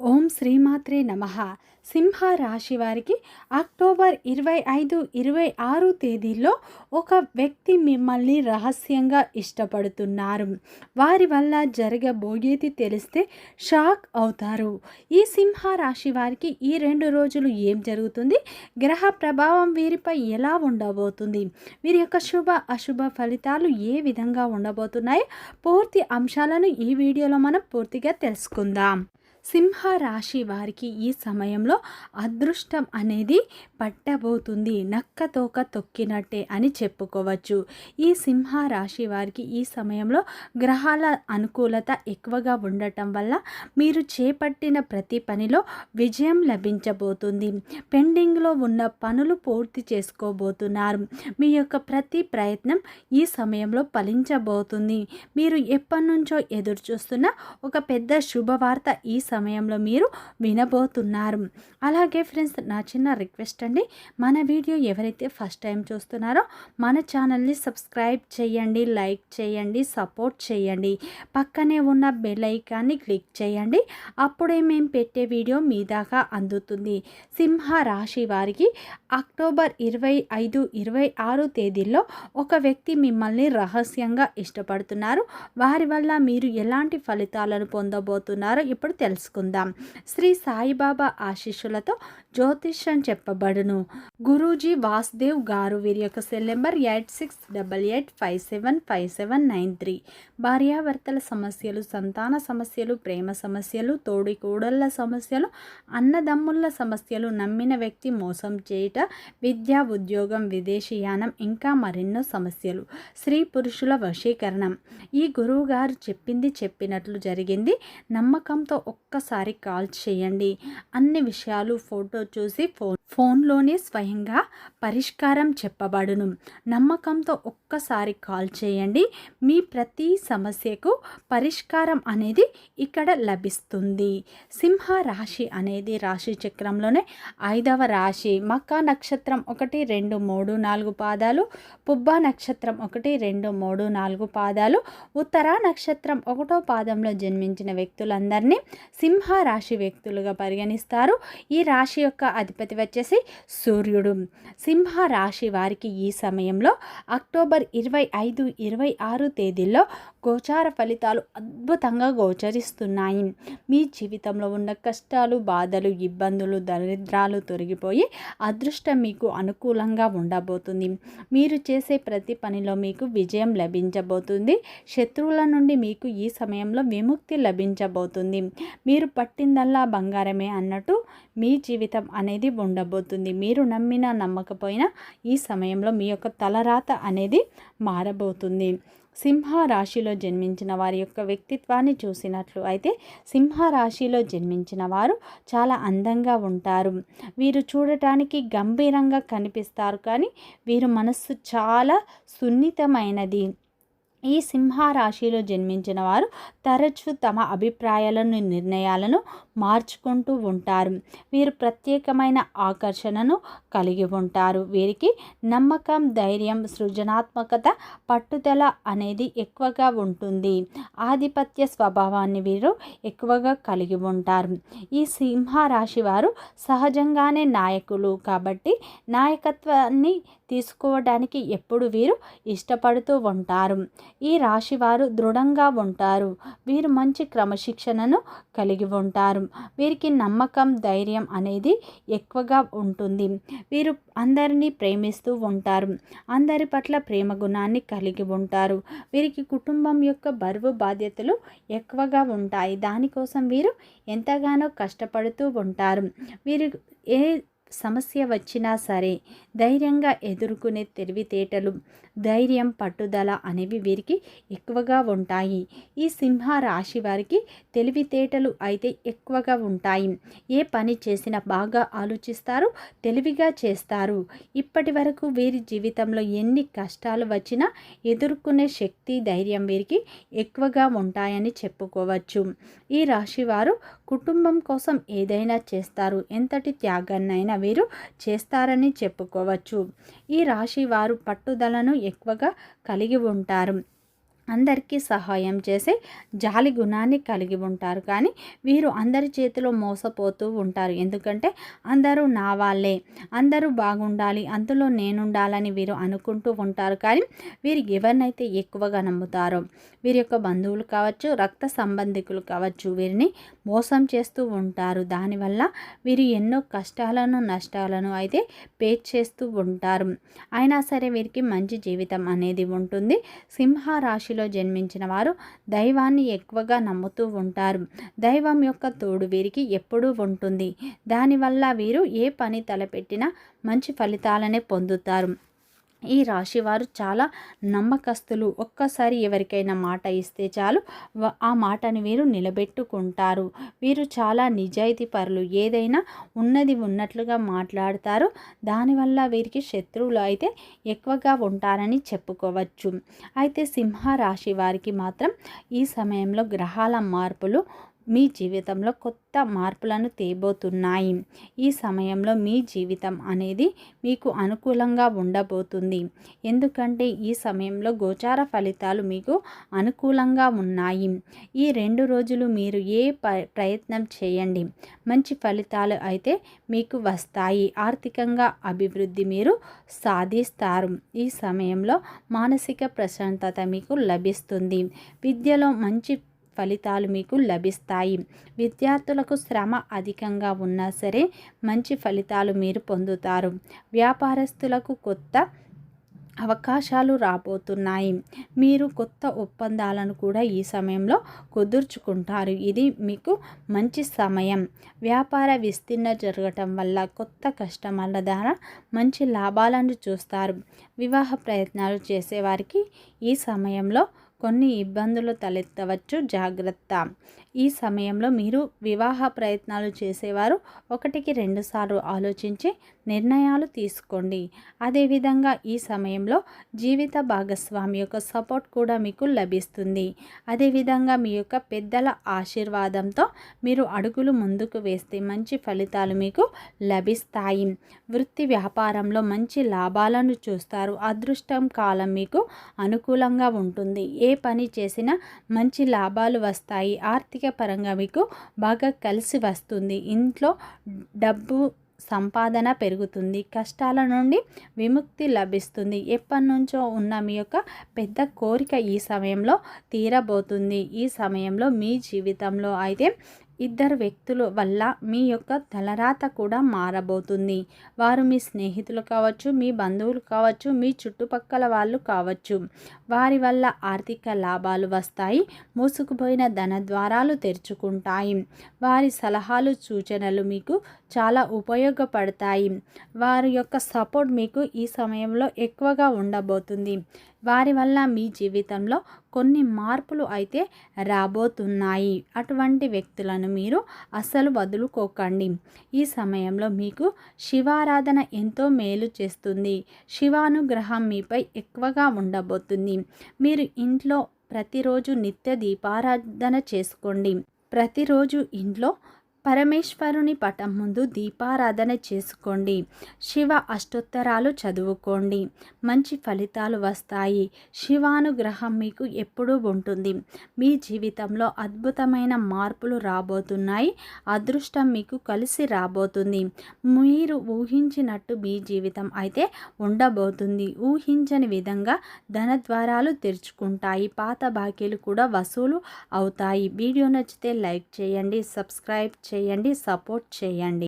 ఓం శ్రీమాత్రే నమ. సింహ రాశి వారికి అక్టోబర్ ఇరవై ఐదు ఇరవై ఆరు తేదీల్లో ఒక వ్యక్తి మిమ్మల్ని రహస్యంగా ఇష్టపడుతున్నారు. వారి వల్ల జరగబోయేది తెలిస్తే షాక్ అవుతారు. ఈ సింహ రాశి వారికి ఈ రెండు రోజులు ఏం జరుగుతుంది? గ్రహ ప్రభావం వీరిపై ఎలా ఉండబోతుంది? వీరి యొక్క శుభ అశుభ ఫలితాలు ఏ విధంగా ఉండబోతున్నాయి? పూర్తి అంశాలను ఈ వీడియోలో మనం పూర్తిగా తెలుసుకుందాం. సింహ రాశి వారికి ఈ సమయంలో అదృష్టం అనేది పట్టబోతుంది. నక్క తోక తొక్కినట్టే అని చెప్పుకోవచ్చు. ఈ సింహ రాశి వారికి ఈ సమయంలో గ్రహాల అనుకూలత ఎక్కువగా ఉండటం వల్ల మీరు చేపట్టిన ప్రతి పనిలో విజయం లభించబోతుంది. పెండింగ్లో ఉన్న పనులు పూర్తి చేసుకోబోతున్నారు. మీ యొక్క ప్రతి ప్రయత్నం ఈ సమయంలో ఫలించబోతుంది. మీరు ఎప్పటి నుంచో ఎదురు చూస్తున్న ఒక పెద్ద శుభవార్త ఈ సమయంలో సమయంలో మీరు వినబోతున్నారు. అలాగే ఫ్రెండ్స్ నా చిన్న రిక్వెస్ట్ అండి. మన వీడియో ఎవరైతే ఫస్ట్ టైం చూస్తున్నారో మన ఛానల్ని సబ్స్క్రైబ్ చేయండి లైక్ చేయండి సపోర్ట్ చేయండి. పక్కనే ఉన్న బెల్ ఐకాన్ని క్లిక్ చేయండి. అప్పుడే మేము పెట్టే వీడియో మీ దాకా అందుతుంది. సింహ రాశి వారికి అక్టోబర్ ఇరవై ఐదు ఇరవై ఆరు తేదీల్లో ఒక వ్యక్తి మిమ్మల్ని రహస్యంగా ఇష్టపడుతున్నారు. వారి వల్ల మీరు ఎలాంటి ఫలితాలను పొందబోతున్నారో ఇప్పుడు తెలుసు తెలుసుకుందాం. శ్రీ సాయిబాబా ఆశీస్సులతో జ్యోతిష్యం చెప్పబడును. గురూజీ వాసుదేవ్ గారు వీరి యొక్క cell number eight six double eight five seven five seven nine three భార్యాభర్తల సమస్యలు సంతాన సమస్యలు ప్రేమ సమస్యలు తోడి కూడళ్ళ సమస్యలు అన్నదమ్ముళ్ళ సమస్యలు నమ్మిన వ్యక్తి మోసం చేయుట విద్య ఉద్యోగం విదేశీయానం ఇంకా మరెన్నో సమస్యలు. స్త్రీ పురుషుల వశీకరణం. ఈ గురువు గారు చెప్పింది చెప్పినట్లు జరిగింది. నమ్మకంతో ఒక్కసారి కాల్ చేయండి. అన్ని విషయాలు ఫోటో చూసి ఫోన్ ఫోన్లోనే స్వయంగా పరిష్కారం చెప్పబడును. నమ్మకంతో ఒక్కసారి కాల్ చేయండి. మీ ప్రతి సమస్యకు పరిష్కారం అనేది ఇక్కడ లభిస్తుంది. సింహ రాశి అనేది రాశి చక్రంలోనే ఐదవ రాశి. మక్కా నక్షత్రం ఒకటి రెండు మూడు నాలుగు పాదాలు. పుబ్బ నక్షత్రం ఒకటి రెండు మూడు నాలుగు పాదాలు. ఉత్తర నక్షత్రం ఒకటో పాదంలో జన్మించిన వ్యక్తులందరినీ సింహ రాశి వ్యక్తులుగా పరిగణిస్తారు. ఈ రాశి యొక్క అధిపతి వచ్చేసి సూర్యుడు. సింహ రాశి వారికి ఈ సమయంలో అక్టోబర్ ఇరవై ఐదు ఇరవై ఆరు తేదీల్లో గోచార ఫలితాలు అద్భుతంగా గోచరిస్తున్నాయి. మీ జీవితంలో ఉన్న కష్టాలు బాధలు ఇబ్బందులు దరిద్రాలు తొలగిపోయి అదృష్టం మీకు అనుకూలంగా ఉండబోతుంది. మీరు చేసే ప్రతి పనిలో మీకు విజయం లభించబోతుంది. శత్రువుల నుండి మీకు ఈ సమయంలో విముక్తి లభించబోతుంది. మీరు పట్టిందల్లా బంగారమే అన్నట్టు మీ జీవితం అనేది ఉండబోతుంది. మీరు నమ్మినా నమ్మకపోయినా ఈ సమయంలో మీ యొక్క తలరాత అనేది మారబోతుంది. సింహ రాశిలో జన్మించిన వారి యొక్క వ్యక్తిత్వాన్ని చూసినట్లు అయితే సింహ రాశిలో జన్మించిన వారు చాలా అందంగా ఉంటారు. వీరు చూడటానికి గంభీరంగా కనిపిస్తారు కానీ వీరు మనస్సు చాలా సున్నితమైనది. ఈ సింహరాశిలో జన్మించిన వారు తరచూ తమ అభిప్రాయాలను నిర్ణయాలను మార్చుకుంటూ ఉంటారు. వీరు ప్రత్యేకమైన ఆకర్షణను కలిగి ఉంటారు. వీరికి నమ్మకం ధైర్యం సృజనాత్మకత పట్టుదల అనేది ఎక్కువగా ఉంటుంది. ఆధిపత్య స్వభావాన్ని వీరు ఎక్కువగా కలిగి ఉంటారు. ఈ సింహరాశి వారు సహజంగానే నాయకులు కాబట్టి నాయకత్వాన్ని తీసుకోవడానికి ఎప్పుడు వీరు ఇష్టపడుతూ ఉంటారు. ఈ రాశి వారు దృఢంగా ఉంటారు. వీరు మంచి క్రమశిక్షణను కలిగి ఉంటారు. వీరికి నమ్మకం ధైర్యం అనేది ఎక్కువగా ఉంటుంది. వీరు అందరినీ ప్రేమిస్తూ ఉంటారు. అందరి పట్ల ప్రేమ గుణాన్ని కలిగి ఉంటారు. వీరికి కుటుంబం యొక్క బరువు బాధ్యతలు ఎక్కువగా ఉంటాయి. దానికోసం వీరు ఎంతగానో కష్టపడుతూ ఉంటారు. వీరు ఏ సమస్య వచ్చినా సరే ధైర్యంగా ఎదుర్కొనే తెలివితేటలు ధైర్యం పట్టుదల అనేవి వీరికి ఎక్కువగా ఉంటాయి. ఈ సింహ రాశి వారికి తెలివితేటలు అయితే ఎక్కువగా ఉంటాయి. ఏ పని చేసినా బాగా ఆలోచిస్తారు తెలివిగా చేస్తారు. ఇప్పటి వరకు వీరి జీవితంలో ఎన్ని కష్టాలు వచ్చినా ఎదుర్కొనే శక్తి ధైర్యం వీరికి ఎక్కువగా ఉంటాయని చెప్పుకోవచ్చు. ఈ రాశి వారు కుటుంబం కోసం ఏదైనా చేస్తారు. ఎంతటి త్యాగాన్నైనా వీరు చేస్తారని చెప్పుకోవచ్చు. ఈ రాశి వారు పట్టుదలను ఎక్కువగా కలిగి ఉంటారు. అందరికీ సహాయం చేసే జాలి గుణాన్ని కలిగి ఉంటారు. కానీ వీరు అందరి చేతిలో మోసపోతూ ఉంటారు. ఎందుకంటే అందరూ నా వాళ్ళే. అందరూ బాగుండాలి. అందులో నేనుండాలని వీరు అనుకుంటూ ఉంటారు. కానీ వీరు ఎవరినైతే ఎక్కువగా నమ్ముతారో వీరి యొక్క బంధువులు కావచ్చు రక్త సంబంధికులు కావచ్చు వీరిని మోసం చేస్తూ ఉంటారు. దానివల్ల వీరు ఎన్నో కష్టాలను నష్టాలను అయితే పే చేస్తూ ఉంటారు. అయినా సరే వీరికి మంచి జీవితం అనేది ఉంటుంది. సింహ రాశిలో జన్మించిన వారు దైవాన్ని ఎక్కువగా నమ్ముతూ ఉంటారు. దైవం యొక్క తోడు వీరికి ఎప్పుడూ ఉంటుంది. దానివల్ల వీరు ఏ పని తలపెట్టినా మంచి ఫలితాలనే పొందుతారు. ఈ రాశి వారు చాలా నమ్మకస్తులు. ఒక్కసారి ఎవరికైనా మాట ఇస్తే చాలు. ఆ మాటని వీరు నిలబెట్టుకుంటారు. వీరు చాలా నిజాయితీ పరులు ఏదైనా ఉన్నది ఉన్నట్లుగా మాట్లాడతారు. దానివల్ల వీరికి శత్రువులు అయితే ఎక్కువగా ఉంటారని చెప్పుకోవచ్చు. అయితే సింహ రాశి వారికి మాత్రం ఈ సమయంలో గ్రహాల మార్పులు మీ జీవితంలో కొత్త మార్పులను తేబోతున్నాయి. ఈ సమయంలో మీ జీవితం అనేది మీకు అనుకూలంగా ఉండబోతుంది. ఎందుకంటే ఈ సమయంలో గోచార ఫలితాలు మీకు అనుకూలంగా ఉన్నాయి. ఈ రెండు రోజులు మీరు ఏ ప్రయత్నం చేయండి. మంచి ఫలితాలు అయితే మీకు వస్తాయి. ఆర్థికంగా అభివృద్ధి మీరు సాధిస్తారు. ఈ సమయంలో మానసిక ప్రశాంతత మీకు లభిస్తుంది. విద్యలో మంచి ఫలితాలు మీకు లభిస్తాయి. విద్యార్థులకు శ్రమ అధికంగా ఉన్నా సరే మంచి ఫలితాలు మీరు పొందుతారు. వ్యాపారస్తులకు కొత్త అవకాశాలు రాబోతున్నాయి. మీరు కొత్త ఒప్పందాలను కూడా ఈ సమయంలో కుదుర్చుకుంటారు. ఇది మీకు మంచి సమయం. వ్యాపార విస్తీర్ణ జరగటం వల్ల కొత్త కస్టమర్ల ద్వారా మంచి లాభాలను చూస్తారు. వివాహ ప్రయత్నాలు చేసేవారికి ఈ సమయంలో కొన్ని ఇబ్బందులు తలెత్తవచ్చు. జాగ్రత్త. ఈ సమయంలో మీరు వివాహ ప్రయత్నాలు చేసేవారు. ఒకటికి రెండుసార్లు ఆలోచించి నిర్ణయాలు తీసుకోండి. అదేవిధంగా ఈ సమయంలో జీవిత భాగస్వామి యొక్క సపోర్ట్ కూడా మీకు లభిస్తుంది. అదేవిధంగా మీ యొక్క పెద్దల ఆశీర్వాదంతో మీరు అడుగులు ముందుకు వేస్తే మంచి ఫలితాలు మీకు లభిస్తాయి. వృత్తి వ్యాపారంలో మంచి లాభాలను చూస్తారు. అదృష్టం కాలం మీకు అనుకూలంగా ఉంటుంది. ఏ పని చేసినా మంచి లాభాలు వస్తాయి. ఆర్థిక పరంగా మీకు బాగా కలిసి వస్తుంది. ఇంట్లో డబ్బు సంపాదన పెరుగుతుంది. కష్టాల నుండి విముక్తి లభిస్తుంది. ఎప్పటి నుంచో ఉన్న మీ యొక్క పెద్ద కోరిక ఈ సమయంలో తీరబోతుంది. ఈ సమయంలో మీ జీవితంలో అయితే ఇద్దరు వ్యక్తుల వల్ల మీ యొక్క తలరాత కూడా మారబోతుంది. వారు మీ స్నేహితులు కావచ్చు మీ బంధువులు కావచ్చు మీ చుట్టుపక్కల వాళ్ళు కావచ్చు. వారి వల్ల ఆర్థిక లాభాలు వస్తాయి మూసుకుపోయిన ధన ద్వారాలు తెరుచుకుంటాయి. వారి సలహాలు సూచనలు మీకు చాలా ఉపయోగపడతాయి. వారి యొక్క సపోర్ట్ మీకు ఈ సమయంలో ఎక్కువగా ఉండబోతుంది. వారి వల్ల మీ జీవితంలో కొన్ని మార్పులు అయితే రాబోతున్నాయి. అటువంటి వ్యక్తులను మీరు అస్సలు వదులుకోకండి. ఈ సమయంలో మీకు శివారాధన ఎంతో మేలు చేస్తుంది. శివానుగ్రహం మీపై ఎక్కువగా ఉండబోతుంది. మీరు ఇంట్లో ప్రతిరోజు నిత్య దీపారాధన చేసుకోండి. ప్రతిరోజు ఇంట్లో పరమేశ్వరుని పటం ముందు దీపారాధన చేసుకోండి. శివ అష్టోత్తరాలు చదువుకోండి. మంచి ఫలితాలు వస్తాయి. శివానుగ్రహం మీకు ఎప్పుడూ ఉంటుంది. మీ జీవితంలో అద్భుతమైన మార్పులు రాబోతున్నాయి. అదృష్టం మీకు కలిసి రాబోతుంది. మీరు ఊహించినట్టు మీ జీవితం అయితే ఉండబోతుంది. ఊహించని విధంగా ధన ద్వారాలు తెరుచుకుంటాయి. పాత బాకీలు కూడా వసూలు అవుతాయి. వీడియో నచ్చితే లైక్ చేయండి. సబ్స్క్రైబ్ చేయండి. చేయండి సపోర్ట్ చేయండి.